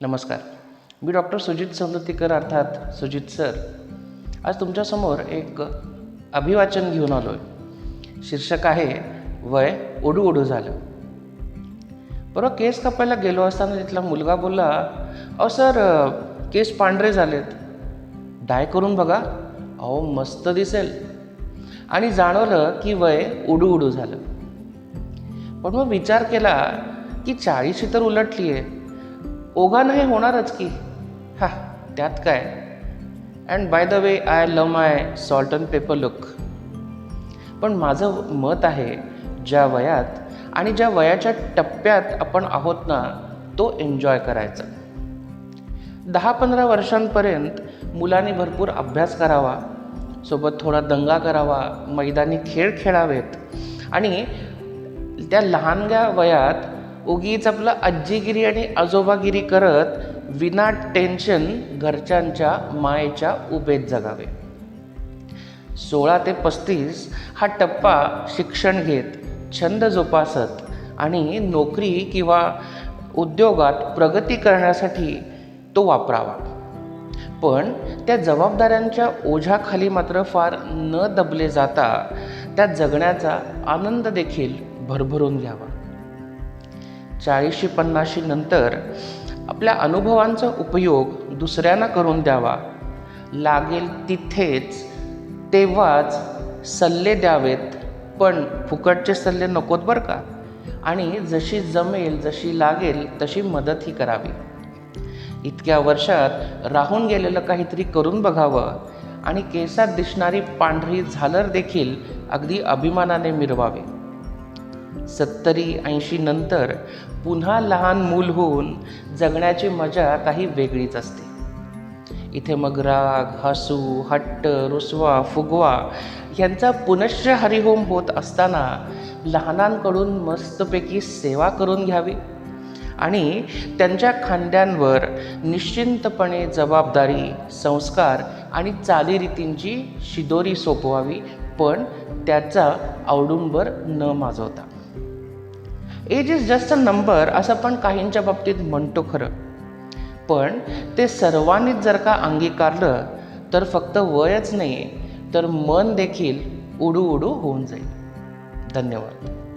नमस्कार. मी डॉक्टर सुजित सौंदतीकर अर्थात सुजित सर. आज तुमच्यासमोर एक अभिवाचन घेऊन आलो आहे शीर्षक आहे वय ओढू ओढू झालं. बरं केस कापायला गेलो असताना तिथला मुलगा बोलला अहो सर केस पांढरे झालेत. डाय करून बघा. अहो मस्त दिसेल. आणि जाणवलं की वय उडू उडू झालं. पण मग विचार केला की चाळीशी तर उलटली आहे ओघानं हे होणारच की. हा त्यात काय? And by the way I love my salt and pepper look पण माझं मत आहे ज्या वयात आणि ज्या वयाच्या टप्प्यात आपण आहोत ना तो एन्जॉय करायचा. दहा पंधरा वर्षांपर्यंत मुलांनी भरपूर अभ्यास करावा सोबत थोडा दंगा करावा मैदानी खेळ खेळावेत. आणि त्या लहानग्या वयात उगीच आपलं आजीगिरी आणि आजोबागिरी करत विना टेन्शन घरच्यांच्या मायेच्या उभेत जगावे. सोळा ते पस्तीस हा टप्पा शिक्षण घेत छंद जोपासत आणि नोकरी किंवा उद्योगात प्रगती करण्यासाठी तो वापरावा. पण त्या जबाबदाऱ्यांच्या ओझ्याखाली मात्र फार न दबले जाता त्या जगण्याचा आनंद देखील भरभरून घ्यावा. चाळीसशे पन्नाशी नंतर आपल्या अनुभवांचा उपयोग दुसऱ्यांना करून द्यावा. लागेल तिथेच तेव्हाच सल्ले द्यावेत. पण फुकटचे सल्ले नकोत बरं का? आणि जशी जमेल जशी लागेल तशी मदतही करावी. इतक्या वर्षात राहून गेलेलं काहीतरी करून बघावं आणि केसात दिसणारी पांढरी झालर देखील अगदी अभिमानाने मिरवावे. सत्तरी ऐंशी नंतर पुन्हा लहान मूल होऊन जगण्याची मजा काही वेगळीच असते. इथे मग राग हसू हट्ट रुसवा फुगवा यांचा पुनश्च हरिहोम होत असताना लहानांकडून मस्तपैकी सेवा करून घ्यावी आणि त्यांच्या खांद्यांवर निश्चिंतपणे जबाबदारी संस्कार आणि चालीरीतींची शिदोरी सोपवावी पण त्याचा औडुंबर न माजवता. Age is just a number असं पण काहींच्या बाबतीत म्हणतो खरं. पण ते सर्वांनीच जर का अंगीकारलं तर फक्त वयच नाही तर मन देखील उडू उडू होऊन जाईल. धन्यवाद.